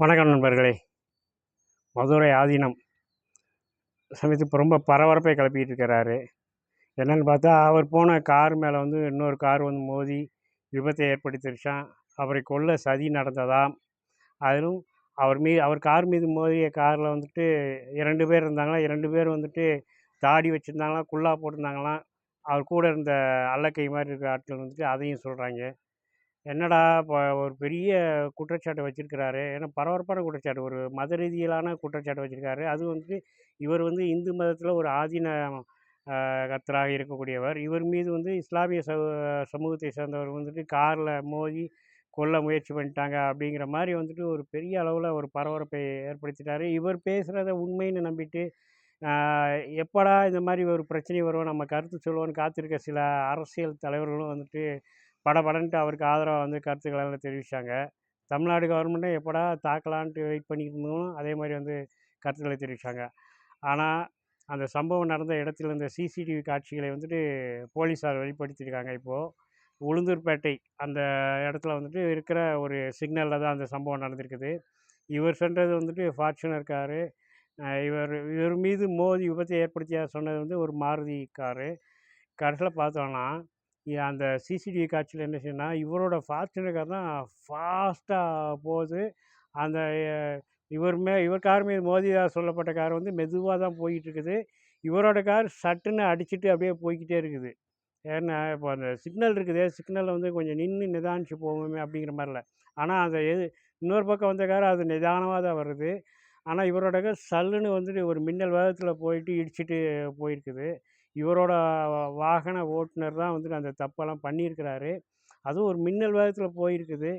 வணக்கம் நண்பர்களே. மதுரை ஆதீனம். சமயத்து இப்போ ரொம்ப பரபரப்பை கிளப்பிக்கிட்டு இருக்கிறாரு. என்னென்னு பார்த்தா அவர் போன கார் மேலே வந்து இன்னொரு கார் வந்து மோதி விபத்தை ஏற்படுத்திருச்சான் அவரை கொல்ல சதி நடந்ததாம். அதிலும் அவர் மீது அவர் கார் மீது மோதிய காரில் வந்துட்டு இரண்டு பேர் இருந்தாங்களா இரண்டு பேர் வந்துட்டு தாடி வச்சுருந்தாங்களாம் குல்லா போட்டிருந்தாங்களாம். அவர் கூட இருந்த அல்லக்கை மாதிரி இருக்கிற ஆட்கள் வந்துட்டு அதையும் சொல்கிறாங்க என்னடா இப்போ ஒரு பெரிய குற்றச்சாட்டை வச்சுருக்கிறாரு. ஏன்னா பரபரப்பான குற்றச்சாட்டு. ஒரு மத ரீதியிலான குற்றச்சாட்டு வச்சுருக்காரு. அதுவும் வந்து இவர் வந்து இந்து மதத்தில் ஒரு ஆதீன கர்த்தராக இருக்கக்கூடியவர். இவர் மீது வந்து இஸ்லாமிய சமூ சமூகத்தை சேர்ந்தவர் வந்துட்டு காரில் மோதி கொல்ல முயற்சி பண்ணிட்டாங்க அப்படிங்கிற மாதிரி வந்துட்டு ஒரு பெரிய அளவில் ஒரு பரபரப்பை ஏற்படுத்திட்டாரு. இவர் பேசுகிறத உண்மைன்னு நம்பிட்டு எப்படா இந்த மாதிரி ஒரு பிரச்சனை வரும்? நம்ம கருத்து சொல்லுவோன்னு காத்திருக்க சில அரசியல் தலைவர்களும் வந்துட்டு படபடன்ட்டு அவருக்கு ஆதரவாக வந்து கருத்துக்களை எல்லாம் தெரிவித்தாங்க தமிழ்நாடு கவர்மெண்ட்டும் எப்படா தாக்கலான்ட்டு வெயிட் பண்ணிக்கிட்டு இருந்தோம் அதே மாதிரி வந்து கருத்துக்களை தெரிவித்தாங்க ஆனால் அந்த சம்பவம் நடந்த இடத்துல இருந்த சிசிடிவி காட்சிகளை வந்துட்டு போலீஸார் வெளிப்படுத்தியிருக்காங்க இப்போது உளுந்தூர்பேட்டை அந்த இடத்துல வந்துட்டு இருக்கிற ஒரு சிக்னலில் தான் அந்த சம்பவம் நடந்திருக்குது. இவர் சென்றது வந்துட்டு ஃபார்ச்சுனர் காரு. இவர் இவர் மீது மோதி விபத்தை ஏற்படுத்தியா சொன்னது வந்து ஒரு மாருதி காரு. கடைசியில் பார்த்தோன்னா அந்த சிசிடிவி காட்சியில் என்ன செய்யணும் இவரோட ஃபார்ச்சுனர் கார் தான் ஃபாஸ்ட்டாக போகுது. அந்த இவர் மே இவர் கார் மீது மோதியாக சொல்லப்பட்ட கார் வந்து மெதுவாக தான் போய்கிட்டுருக்குது இவரோட கார் சட்டுன்னு அடிச்சுட்டு அப்படியே போய்கிட்டே இருக்குது. ஏன்னா இப்போ அந்த சிக்னல் இருக்குது. சிக்னலில் வந்து கொஞ்சம் நின்று நிதானிச்சு போவோமே அப்படிங்கிற மாதிரில ஆனால் அந்த எது இன்னொரு பக்கம் வந்த கார் அது நிதானமாக தான் வருது. ஆனால் இவரோட கார் சல்லுன்னு வந்துட்டு ஒரு மின்னல் வேகத்தில் போயிட்டு இடிச்சிட்டு போயிருக்குது. இவரோட வாகன ஓட்டுநர் தான் வந்துட்டு அந்த தப்பெல்லாம் பண்ணியிருக்கிறாரு. அதுவும் ஒரு மின்னல் வேகத்தில் போயிருக்குது.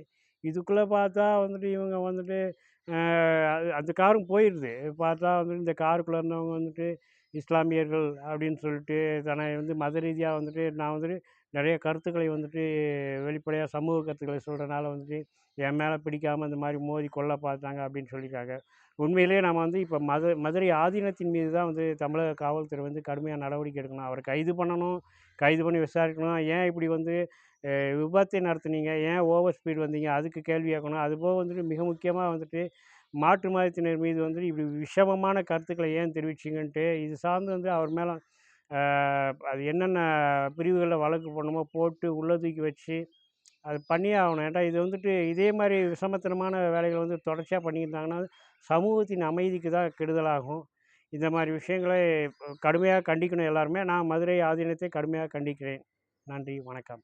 இதுக்குள்ளே பார்த்தா வந்துட்டு இவங்க வந்துட்டு அந்த காரும் போயிடுது பார்த்தா வந்து இந்த காருக்குள்ளே இருந்தவங்க வந்துட்டு இஸ்லாமியர்கள் அப்படின்னு சொல்லிட்டு தன்னை வந்து மத ரீதியாக வந்துட்டு நான் வந்துட்டு நிறைய கருத்துக்களை வந்துட்டு வெளிப்படையாக சமூக கருத்துக்களை சொல்கிறனால வந்துட்டு என் மேலே பிடிக்காமல் இந்த மாதிரி மோதி கொல்ல பார்த்தாங்க அப்படின்னு சொல்லியிருக்காங்க. உண்மையிலேயே நம்ம வந்து இப்போ மது மதுரை ஆதீனத்தின் மீது தான் வந்து தமிழக காவல்துறை வந்து கடுமையாக நடவடிக்கை எடுக்கணும். அவரை கைது பண்ணணும். கைது பண்ணி விசாரிக்கணும் ஏன் இப்படி வந்து விபத்தை நடத்துனீங்க? ஏன் ஓவர் ஸ்பீட் வந்தீங்க? அதுக்கு கேள்வி கேட்கணும். அதுபோக வந்துட்டு மிக முக்கியமாக வந்துட்டு மாற்று மதத்தினர் மீது வந்துட்டு இப்படி விஷமமான கருத்துக்களை ஏன் தெரிவிச்சிங்கன்ட்டு இது சார்ந்து வந்து அவர் மேலே அது என்னென்ன பிரிவுகளில் வழக்கு பண்ணுமோ போட்டு உள்ளே தூக்கி வச்சு அது பண்ணியே ஆகணும். ஏன்டா இது வந்துட்டு இதே மாதிரி விஷமத்தனமான வேலைகள் வந்து தொடர்ச்சியாக பண்ணியிருந்தாங்கன்னா சமூகத்தின் அமைதிக்கு தான் கெடுதலாகும். இந்த மாதிரி விஷயங்களை கடுமையாக கண்டிக்கணும் எல்லாருமே. நான் மதுரை ஆதீனத்தை கடுமையாக கண்டிக்கிறேன். நன்றி வணக்கம்.